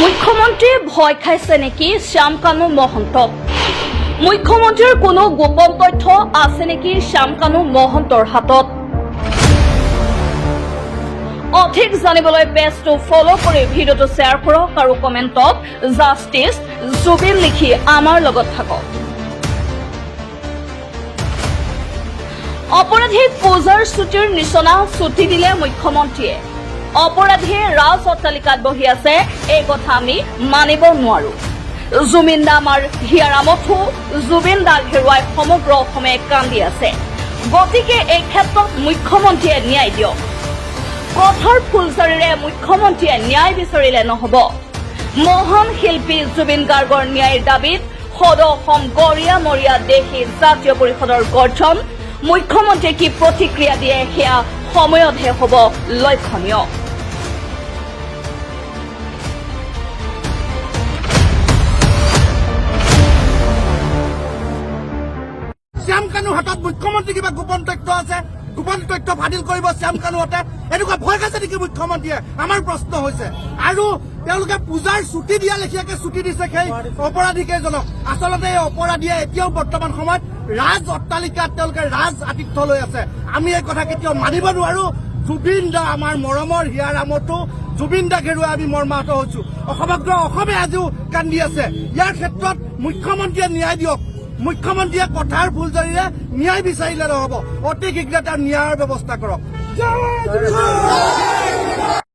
মুখ্যমন্ত্ৰীয়ে ভয় খাইছে নেকি? শ্যামকানু মহন্তক মুখ্যমন্ত্ৰীৰ কোনো গোপন তথ্য আছে নেকি শ্যামকানু মহন্তৰ হাতত? অধিক জানিবলৈ পেজটো ফ'ল' কৰি ভিডিঅ'টো শ্বেয়াৰ কৰক আৰু কমেণ্টত জাষ্টিছ জুবিন লিখি আমাৰ লগত থাকক। অপৰাধীক পূজাৰ ছুটিৰ নিচনা ছুটি দিলে মুখ্যমন্ত্ৰীয়ে। অপৰাধীয়ে ৰাজ অট্টালিকাত বহি আছে, এই কথা আমি মানিব নোৱাৰো। জুবিন দা আমাৰ হিয়াৰামতো জুবিন দাক হেৰুৱাই সমগ্ৰ অসমে কান্দি আছে। গতিকে এই ক্ষেত্ৰত মুখ্যমন্ত্ৰীয়ে ন্যায় দিয়ক। কঠোৰ ফুলচাৰীৰে মুখ্যমন্ত্ৰীয়ে ন্যায় বিচাৰিলে নহব। মহান শিল্পী জুবিন গাৰ্গৰ ন্যায়ৰ দাবীত সদ অসম গৰিয়া মৰিয়া দেশী জাতীয় পৰিষদৰ গঠন, মুখ্যমন্ত্ৰীয়ে কি প্ৰতিক্ৰিয়া দিয়ে সেয়া সময়তহে হ'ব লক্ষণীয়। শ্যাম হাতত মুখ্যমন্ত্ৰী কিবা গোপন তথ্য আছে? গোপন তথ্য ফাদিল কৰিব শ্যাম কানুহঁতে এনেকুৱা ভয় খাইছে নেকি মুখ্যমন্ত্ৰীয়ে? আমাৰ প্ৰশ্ন হৈছে। আৰু তেওঁলোকে ছুটি দিয়া লেখীয়াকে ছুটি দিছে সেই অপৰাধী কেইজনক আচলতে এই অপৰাধীয়ে এতিয়াও বৰ্তমান সময়ত ৰাজ অট্টালিকাত তেওঁলোকে ৰাজ আতিথ্য লৈ আছে। আমি এই কথা কেতিয়াও মানিব নোৱাৰো। জুবিন দা আমাৰ মৰমৰ হিয়াৰ আমতো জুবিন দাক হেৰুৱাই আমি মৰ্মাহত হৈছো। সমগ্ৰ অসমে আজিও কান্দি আছে। ইয়াৰ ক্ষেত্ৰত মুখ্যমন্ত্ৰীয়ে ন্যায় দিয়ক। মুখ্যমন্ত্ৰীয়ে কথাৰ ফুলজৰিৰে ন্যায় বিচাৰিলে নহব। অতি শীঘ্ৰে তাৰ ন্যায়ৰ ব্যৱস্থা কৰক।